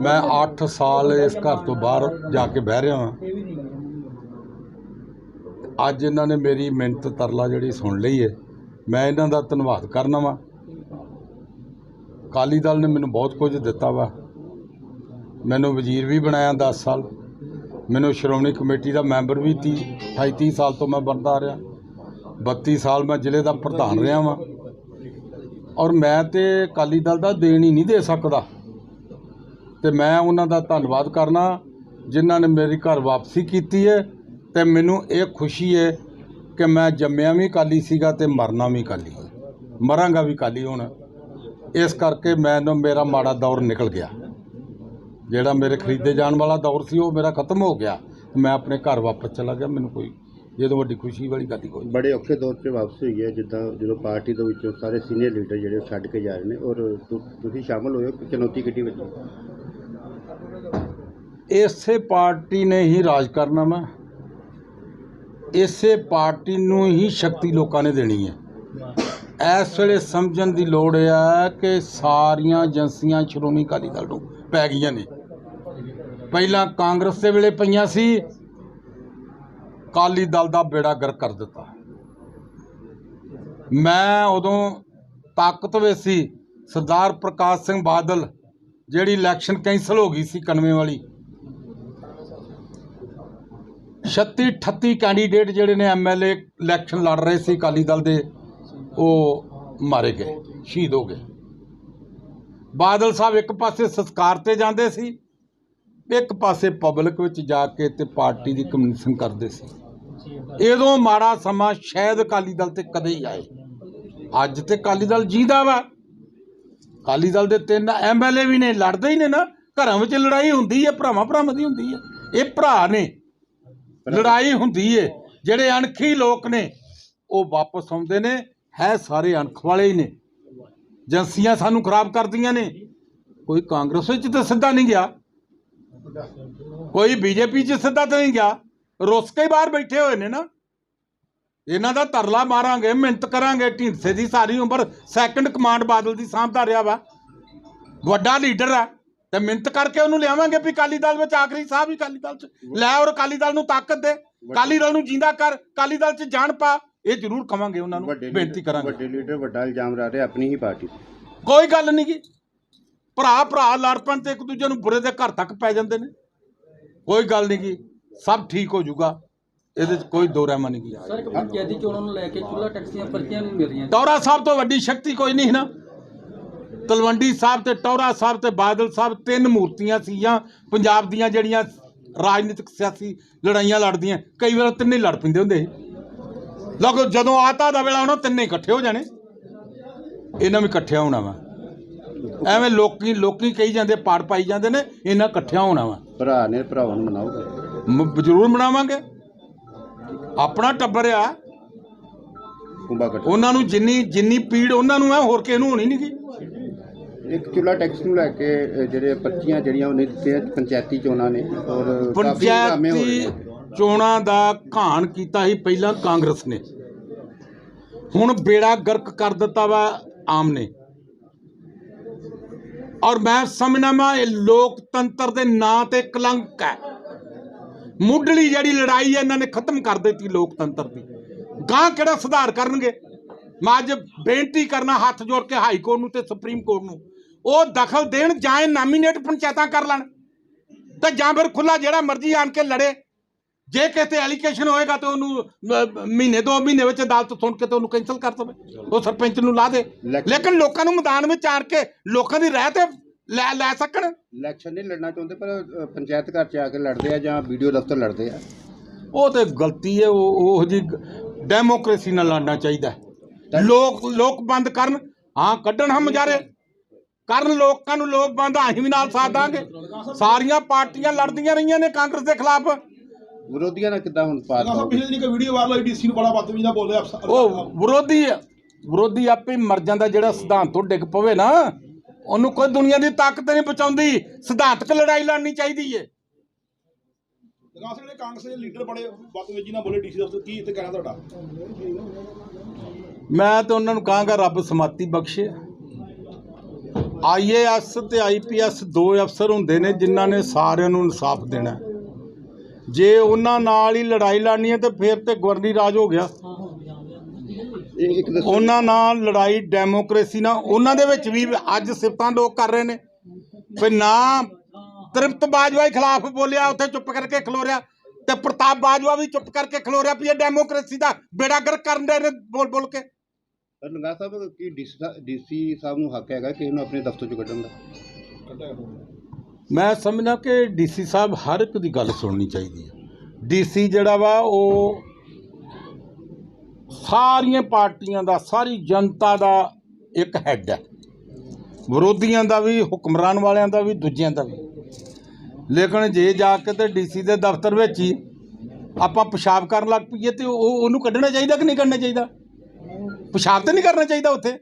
ਮੈਂ 8 ਸਾਲ ਇਸ ਘਰ ਤੋਂ ਬਾਹਰ ਜਾ ਕੇ ਬਹਿ ਰਿਹਾ ਹਾਂ। ਅੱਜ ਇਹਨਾਂ ਨੇ ਮੇਰੀ ਮਿਹਨਤ ਤਰਲਾ ਜਿਹੜੀ ਸੁਣ ਲਈ ਹੈ। ਮੈਂ ਇਹਨਾਂ ਦਾ ਧੰਨਵਾਦ ਕਰਨਾ ਵਾ। ਅਕਾਲੀ ਦਲ ਨੇ ਮੈਨੂੰ ਬਹੁਤ ਕੁਝ ਦਿੱਤਾ ਵਾ। ਮੈਨੂੰ ਵਜ਼ੀਰ ਵੀ ਬਣਾਇਆ 10 ਸਾਲ। ਮੈਨੂੰ ਸ਼੍ਰੋਮਣੀ ਕਮੇਟੀ ਦਾ ਮੈਂਬਰ ਵੀ 30 28 30 ਸਾਲ ਤੋਂ ਮੈਂ ਬਣਦਾ ਰਿਹਾ। 32 ਸਾਲ ਮੈਂ ਜ਼ਿਲ੍ਹੇ ਦਾ ਪ੍ਰਧਾਨ ਰਿਹਾ ਵਾਂ। ਔਰ ਮੈਂ ਤੇ ਅਕਾਲੀ ਦਲ ਦਾ ਦੇਣ ਹੀ ਨਹੀਂ ਦੇ ਸਕਦਾ। ਤੇ ਮੈਂ ਉਹਨਾਂ ਦਾ ਧੰਨਵਾਦ ਕਰਨਾ, ਜਿਨ੍ਹਾਂ ਨੇ ਮੇਰੀ ਘਰ ਵਾਪਸੀ ਕੀਤੀ ਹੈ ਤੇ ਮੈਨੂੰ ਇਹ ਖੁਸ਼ੀ ਹੈ ਕਿ ਮੈਂ ਜੰਮਿਆ ਵੀ ਅਕਾਲੀ ਸੀਗਾ ਤੇ ਮਰਨਾ ਵੀ ਅਕਾਲੀ ਮਰਾਂਗਾ ਵੀ ਅਕਾਲੀ ਹੁਣ। ਇਸ ਕਰਕੇ ਮੈਨੂੰ ਮੇਰਾ ਮਾੜਾ ਦੌਰ ਨਿਕਲ ਗਿਆ। ਜਿਹੜਾ ਮੇਰੇ ਖਰੀਦੇ ਜਾਣ ਵਾਲਾ ਦੌਰ ਸੀ, ਉਹ ਮੇਰਾ ਖਤਮ ਹੋ ਗਿਆ। ਮੈਂ ਆਪਣੇ ਘਰ ਵਾਪਸ ਚਲਾ ਗਿਆ। ਮੈਨੂੰ ਕੋਈ ਜਦੋਂ ਵੱਡੀ ਖੁਸ਼ੀ ਵਾਲੀ ਗੱਲ ਹੀ ਕੋਈ ਬੜੇ ਔਖੇ ਦੌਰ 'ਚ ਵਾਪਸ ਹੋਈ ਹੈ। ਜਿੱਦਾਂ ਜਦੋਂ ਪਾਰਟੀ ਦੇ ਵਿੱਚੋਂ ਸਾਰੇ ਸੀਨੀਅਰ ਲੀਡਰ ਜਿਹੜੇ ਛੱਡ ਕੇ ਜਾ ਰਹੇ ਨੇ, ਔਰ ਤੁ- ਤੁਸੀਂ ਸ਼ਾਮਲ ਹੋਏ ਹੋ ਚੁਣੌਤੀ ਕਿੱਡੀ ਵੱਡੀ? ਇਸੇ ਪਾਰਟੀ ਨੇ ਹੀ ਰਾਜ ਕਰਨਾ ਵਾ। ਇਸੇ ਪਾਰਟੀ ਨੂੰ ਹੀ ਸ਼ਕਤੀ ਲੋਕਾਂ ਨੇ ਦੇਣੀ ਹੈ ਇਸ ਵੇਲੇ ਸਮਝਣ ਦੀ ਲੋੜ ਹੈ ਕਿ ਸਾਰੀਆਂ ਏਜੰਸੀਆਂ ਸ਼੍ਰੋਮਣੀ ਅਕਾਲੀ ਦਲ ਨੂੰ ਪੈ ਗਈਆਂ ਨੇ। ਪਹਿਲਾਂ ਕਾਂਗਰਸ ਦੇ ਵੇਲੇ ਪਈਆਂ ਸੀ। ਅਕਾਲੀ ਦਲ ਦਾ ਬੇੜਾ ਗਰ ਕਰ ਦਿੱਤਾ। ਮੈਂ ਉਦੋਂ ਤਾਕਤ ਵਿੱਚ ਸੀ। ਸਰਦਾਰ ਪ੍ਰਕਾਸ਼ ਸਿੰਘ ਬਾਦਲ, ਜਿਹੜੀ ਇਲੈਕਸ਼ਨ ਕੈਂਸਲ ਹੋ ਗਈ ਸੀ 91 ਵਾਲੀ। 36 38 ਕੈਂਡੀਡੇਟ ਜਿਹੜੇ ਨੇ ਐਮਐਲਏ ਇਲੈਕਸ਼ਨ ਲੜ ਰਹੇ ਸੀ ਅਕਾਲੀ ਦਲ ਦੇ, ਉਹ ਮਾਰੇ ਗਏ, ਸ਼ਹੀਦ ਹੋ ਗਏ। ਬਾਦਲ ਸਾਹਿਬ ਇੱਕ ਪਾਸੇ ਸੰਸਕਾਰ ਤੇ ਜਾਂਦੇ ਸੀ, ਇੱਕ ਪਾਸੇ ਪਬਲਿਕ ਵਿੱਚ ਜਾ ਕੇ ਤੇ ਪਾਰਟੀ ਦੀ ਕਮਿਊਨੀਕੇਸ਼ਨ ਕਰਦੇ ਸੀ। ਇਦੋਂ ਮਾੜਾ ਸਮਾਂ ਸ਼ਾਇਦ ਅਕਾਲੀ ਦਲ ਤੇ ਕਦੇ ਹੀ ਆਏ। ਅੱਜ ਤੇ ਅਕਾਲੀ ਦਲ ਜੀਂਦਾ ਵਾ। ਅਕਾਲੀ ਦਲ ਦੇ ਤਿੰਨ ਐਮਐਲਏ ਵੀ ਨੇ, ਲੜਦੇ ਹੀ ਨੇ ਨਾ। ਘਰਾਂ ਵਿੱਚ ਲੜਾਈ ਹੁੰਦੀ ਹੈ ਭਰਾਵਾਂ ਭਰਾਵਾਂ ਦੀ ਹੁੰਦੀ ਹੈ। ਇਹ ਭਰਾ ਨੇ ਲੜਾਈ ਹੁੰਦੀ ਏ। ਜਿਹੜੇ ਅਣਖੀ ਲੋਕ ਨੇ, ਉਹ ਵਾਪਸ ਆਉਂਦੇ ਨੇ। ਹੈ ਸਾਰੇ ਅਣਖ ਵਾਲੇ ਹੀ ਨੇ। ਏਜੰਸੀਆਂ ਸਾਨੂੰ ਖਰਾਬ ਕਰਦੀਆਂ ਨੇ। ਕੋਈ ਕਾਂਗਰਸ ਵਿੱਚ ਤਾਂ ਸਿੱਧਾ ਨਹੀਂ ਗਿਆ। ਕੋਈ ਬੀਜੇਪੀ 'ਚ ਸਿੱਧਾ ਤਾਂ ਨਹੀਂ ਗਿਆ। ਰੁੱਸ ਕੇ ਬਾਹਰ ਬੈਠੇ ਹੋਏ ਨੇ ਨਾ। ਇਹਨਾਂ ਦਾ ਤਰਲਾ ਮਾਰਾਂਗੇ ਮਿਹਨਤ ਕਰਾਂਗੇ। ਢੀਂਡਸੇ ਦੀ ਸਾਰੀ ਉਮਰ ਸੈਕੰਡ ਕਮਾਂਡ ਬਾਦਲ ਦੀ ਸਾਂਭਦਾ ਰਿਹਾ ਵਾ। ਵੱਡਾ ਲੀਡਰ ਆ। ਤੇ ਮਿਹਨਤ ਕਰਕੇ ਉਹਨੂੰ ਲਿਆਵਾਂਗੇ ਵੀ ਅਕਾਲੀ ਦਲ ਵਿੱਚ ਆਖਰੀ ਸਾਹਿਬ ਹੀ ਅਕਾਲੀ ਦਲ ਚ। ਲੈ ਔਰ ਅਕਾਲੀ ਦਲ ਨੂੰ ਤਾਕਤ ਦੇ। ਅਕਾਲੀ ਦਲ ਨੂੰ ਜਿੰਦਾ ਕਰ ਅਕਾਲੀ ਦਲ ਚ ਜਾਣ ਪਾ। ਇਹ ਜ਼ਰੂਰ ਕਵਾਂਗੇ ਉਹਨਾਂ ਨੂੰ ਬੇਨਤੀ ਕਰਾਂਗੇ। ਵੱਡੇ ਲੀਡਰ ਵੱਡਾ ਇਲਜ਼ਾਮ ਲਾ ਰਹੇ ਆਪਣੀ ਹੀ ਪਾਰਟੀ ਤੇ। ਕੋਈ ਗੱਲ ਨਹੀਂ ਗੀ। ਭਰਾ ਭਰਾ ਲੜਪਣ ਤੇ ਇੱਕ ਦੂਜੇ ਨੂੰ ਬੁਰੇ ਦੇ ਘਰ ਤੱਕ ਪੈ ਜਾਂਦੇ ਨੇ। ਕੋਈ ਗੱਲ ਨਹੀਂ ਗੀ। ਸਭ ਠੀਕ ਹੋ ਜਾਊਗਾ। ਇਹਦੇ ਚ ਕੋਈ ਦੋ ਰਹਿਮਾ ਨਹੀਂ ਗੀ। ਸਰ ਇੱਕ ਪੰਚਾਇਤੀ ਚੋਣਾਂ ਨੂੰ ਲੈ ਕੇ ਚੁੱਲਾ ਟੈਕਸੀਆਂ ਪਰਚੀਆਂ ਨਹੀਂ ਮਿਲ ਰਹੀਆਂ ਟੌਰਾ ਸਾਹਿਬ ਤੋਂ ਵੱਡੀ ਸ਼ਕਤੀ ਕੋਈ ਨਹੀਂ ਨਾ। ਤਲਵੰਡੀ ਸਾਹਿਬ ਤੇ ਟੌਰਾ ਸਾਹਿਬ ਤੇ ਬਾਦਲ ਸਾਹਿਬ ਤਿੰਨ ਮੂਰਤੀਆਂ ਸੀਗੀਆਂ। ਪੰਜਾਬ ਦੀਆਂ ਜਿਹੜੀਆਂ ਰਾਜਨੀਤਿਕ ਸਿਆਸੀ ਲੜਾਈਆਂ ਲੜਦੀਆਂ ਕਈ ਵਾਰ ਤਿੰਨੇ ਲੜ ਪੈਂਦੇ ਹੁੰਦੇ ਸੀ। ਲੋਕ ਜਦੋਂ ਆਤਾ ਦਾ ਵੇਲਾ ਆਉਣਾ ਤਿੰਨੇ ਇਕੱਠੇ ਹੋ ਜਾਣੇ। ਇਹਨਾਂ ਵੀ ਇਕੱਠਿਆਂ ਹੋਣਾ ਵਾ। ਐਵੇਂ ਲੋਕੀ ਲੋਕੀ ਕਹੀ ਜਾਂਦੇ ਪਾੜ ਪਾਈ ਜਾਂਦੇ ਨੇ ਇਹਨਾਂ ਇਕੱਠਿਆਂ ਹੋਣਾ ਵਾ। ਭਰਾ ਨੇ ਭਰਾਵਾਂ ਨੂੰ ਮਨਾਓਗੇ ਜ਼ਰੂਰ ਬਣਾਵਾਂਗੇ ਆਪਣਾ ਟੱਬਰ ਆ। ਉਹਨਾਂ ਨੂੰ ਜਿੰਨੀ ਜਿੰਨੀ ਪੀੜ ਉਹਨਾਂ ਨੂੰ ਹੈ ਹੋਰ ਕਿਸੇ ਨੂੰ ਹੋਣੀ ਨਹੀਂ ਗੀ ਇੱਕ ਚੁੱਲਾ ਟੈਕਸ ਨੂੰ ਲੈ ਕੇ ਅ, ਜਿਹੜੇ ਪਰਚੀਆਂ ਜਿਹੜੀਆਂ ਉਹ ਦਿੱਤੀਆਂ ਪੰਚਾਇਤੀ ਚੋਣਾਂ ਨੇ ਔਰ ਕਾਫੀ ਹੰਗਾਮੇ ਹੋ ਰਹੇ ਪੰਚਾਇਤੀ ਨੇ ਚੋਣਾਂ ਦਾ ਘਾਣ ਕੀਤਾ ਸੀ ਪਹਿਲਾਂ ਕਾਂਗਰਸ ਨੇ। ਹੁਣ ਬੇੜਾ ਗਰਕ ਕਰ ਦਿੱਤਾ ਵਾ ਆਮ ਨੇ। ਔਰ ਮੈਂ ਸਮਝਣਾ ਮੈਂ ਇਹ ਲੋਕਤੰਤਰ ਦੇ ਨਾਂ ਤੇ ਕਲੰਕ ਹੈ। ਮੁੱਢਲੀ ਜਿਹੜੀ ਲੜਾਈ ਹੈ ਇਹਨਾਂ ਨੇ ਖਤਮ ਕਰ ਦਿੱਤੀ ਲੋਕਤੰਤਰ ਦੀ। ਗਾਂ ਕਿਹੜਾ ਸੁਧਾਰ ਕਰਨਗੇ? ਮੈਂ ਅੱਜ ਬੇਨਤੀ ਕਰਨਾ ਹੱਥ ਜੋੜ ਕੇ ਹਾਈ ਕੋਰਟ ਨੂੰ ਤੇ ਸੁਪਰੀਮ ਕੋਰਟ ਨੂੰ ਉਹ ਦਖਲ ਦੇਣ ਜਾਂ ਇਹ ਨਾਮੀਨੇਟ ਪੰਚਾਇਤਾਂ ਕਰ ਲੈਣ ਤੇ ਜਾਂ ਫਿਰ ਖੁੱਲਾ ਜਿਹੜਾ ਮਰਜ਼ੀ ਆਣ ਕੇ ਲੜੇ। ਜੇ ਕਿਤੇ ਐਲੀਗੇਸ਼ਨ ਹੋਏਗਾ ਤੇ ਉਹਨੂੰ ਮਹੀਨੇ ਦੋ ਮਹੀਨੇ ਵਿੱਚ ਅਦਾਲਤ ਸੁਣ ਕੇ ਤੇ ਉਹਨੂੰ ਕੈਂਸਲ ਕਰ ਦੇਵੇ। ਉਹ ਸਰਪੰਚ ਨੂੰ ਲਾ ਦੇ। ਲੈਕ- ਲੇਕਿਨ ਲੋਕਾਂ ਨੂੰ ਮੈਦਾਨ ਵਿੱਚ ਆਣ ਕੇ ਲੋਕਾਂ ਦੀ ਰਹਿ ਤੇ ਲੈ ਲੈ ਸਕਣ। ਇਲੈਕਸ਼ਨ ਨਹੀਂ ਲੜਨਾ ਚਾਹੁੰਦੇ ਪਰ ਪੰਚਾਇਤ ਘਰ 'ਚ ਆ ਕੇ ਲੜਦੇ ਆ ਜਾਂ ਵੀਡੀਓ ਦਫ਼ਤਰ ਲੜਦੇ ਆ? ਉਹ ਤੇ ਗਲਤੀ ਹੈ ਉਹ ਉਹ ਜੀ ਡੈਮੋਕ੍ਰੇਸੀ ਨਾਲ ਲੜਨਾ ਚਾਹੀਦਾ। ਲੋਕ ਲੋਕ ਬੰਦ ਕਰਨ। ਹਾਂ ਕੱਢਣ ਹਮ ਮੁਜ਼ਾਰੇ ਕਰਨ ਲੋਕਾਂ ਨੂੰ ਲੋਕ ਬੰਦ ਅਸੀਂ ਵੀ ਨਾਲ ਸਾਥ ਦਾਂਗੇ। ਸਾਰੀਆਂ ਪਾਰਟੀਆਂ ਲੜਦੀਆਂ ਰਹੀਆਂ ਨੇ ਕਾਂਗਰਸ ਦੇ ਖਿਲਾਫ। ਵਿਰੋਧੀਆਂ ਨਾਲ ਕਿੱਦਾਂ ਹੁਣ ਪਾਰ ਨਾ ਪਾਓਗੇ? ਪਿਛਲੇ ਦਿਨ ਇੱਕ ਵੀਡੀਓ ਵਾਇਰਲ ਹੋਈ ਡੀਸੀ ਨੂੰ ਬੜਾ ਬਦਤਮੀਜ਼ ਨਾਲ ਬੋਲੇ ਉਹ ਵਿਰੋਧੀ ਆ। ਵਿਰੋਧੀ ਆਪੇ ਮਰ ਜਾਂਦਾ ਜਿਹੜਾ ਸਿਧਾਂਤ ਤੋਂ ਡਿੱਗ ਪਵੇ ਨਾ। ਉਹਨੂੰ ਕੋਈ ਦੁਨੀਆ ਦੀ ਤਾਕਤ ਨਹੀਂ ਬਚਾਉਂਦੀ ਸਿਧਾਂਤਕ ਲੜਾਈ ਲੜਨੀ ਚਾਹੀਦੀ ਏ। ਦਰਗਾਹ ਕਾਂਗਰਸ ਦੇ ਲੀਡਰ ਬੜੇ ਬਦਤਮੀਜ਼ੀ ਨਾਲ ਬੋਲੇ ਡੀਸੀ ਦਫ਼ਤਰ ਕੀ ਇੱਥੇ ਕਹਿਣਾ ਤੁਹਾਡਾ? ਮੈਂ ਤਾਂ ਉਹਨਾਂ ਨੂੰ ਕਹਾਂਗਾ ਰੱਬ ਸਮਾਤੀ ਬਖਸ਼ੇ। ਆਈਏਐਸ ਤੇ ਆਈਪੀਐਸ ਦੋ ਅਫਸਰ ਹੁੰਦੇ ਨੇ ਜਿਨ੍ਹਾਂ ਨੇ ਸਾਰਿਆਂ ਨੂੰ ਇਨਸਾਫ ਦੇਣਾ। ਜੇ ਉਹਨਾਂ ਨਾਲ ਹੀ ਲੜਾਈ ਲੜਨੀ ਹੈ ਤੇ ਫਿਰ ਤੇ ਗਵਰਨੀ ਰਾਜ ਹੋ ਗਿਆ। ਉਹਨਾਂ ਨਾਲ ਲੜਾਈ ਡੈਮੋਕ੍ਰੇਸੀ ਨਾਲ ਉਹਨਾਂ ਦੇ ਵਿੱਚ ਵੀ ਅੱਜ ਸਿਫਤਾਂ ਲੋਕ ਕਰ ਰਹੇ ਨੇ। ਵੀ ਨਾ ਤ੍ਰਿਪਤ ਬਾਜਵਾ ਖਿਲਾਫ ਬੋਲਿਆ ਉੱਥੇ ਚੁੱਪ ਕਰਕੇ ਖਲੋ ਰਿਹਾ ਤੇ ਪ੍ਰਤਾਪ ਬਾਜਵਾ ਵੀ ਚੁੱਪ ਕਰਕੇ ਖਲੋ ਰਿਹਾ ਵੀ ਇਹ ਡੈਮੋਕ੍ਰੇਸੀ ਦਾ ਬੇੜਾਗਰ ਕਰਨ ਦੇ ਨੇ ਬੋਲ ਬੋਲ ਕੇ। ਪਰ ਲੰਗਾ ਸਾਹਿਬ, ਕੀ ਡੀਸੀ ਸਾਹਿਬ ਨੂੰ ਹੱਕ ਹੈਗਾ ਕਿ ਇਹਨੂੰ ਆਪਣੇ ਦਫ਼ਤਰ ਚੋਂ ਕੱਢਣ ਦਾ? ਮੈਂ ਸਮਝਦਾ ਕਿ ਡੀਸੀ ਸਾਹਿਬ ਹਰ ਇੱਕ ਦੀ ਗੱਲ ਸੁਣਨੀ ਚਾਹੀਦੀ ਹੈ। ਡੀਸੀ ਜਿਹੜਾ ਵਾ, ਉਹ ਸਾਰੀਆਂ ਪਾਰਟੀਆਂ ਦਾ, ਸਾਰੀ ਜਨਤਾ ਦਾ ਇੱਕ ਹੈੱਡ ਹੈ। ਵਿਰੋਧੀਆਂ ਦਾ ਵੀ, ਹੁਕਮਰਾਨ ਵਾਲਿਆਂ ਦਾ ਵੀ, ਦੂਜਿਆਂ ਦਾ ਵੀ। ਲੇਕਿਨ ਜੇ ਜਾ ਕੇ ਤੇ ਡੀਸੀ ਦੇ ਦਫ਼ਤਰ ਵਿੱਚ ਹੀ ਆਪਾਂ ਪਿਸ਼ਾਬ ਕਰਨ ਲੱਗ ਪਈਏ ਤੇ ਉਹ, ਉਹਨੂੰ ਕੱਢਣਾ ਚਾਹੀਦਾ ਕਿ ਨਹੀਂ ਕੱਢਣਾ ਚਾਹੀਦਾ? ਪਿਸ਼ਾਬ ਤਾਂ ਨਹੀਂ ਕਰਨਾ ਚਾਹੀਦਾ ਉੱਥੇ?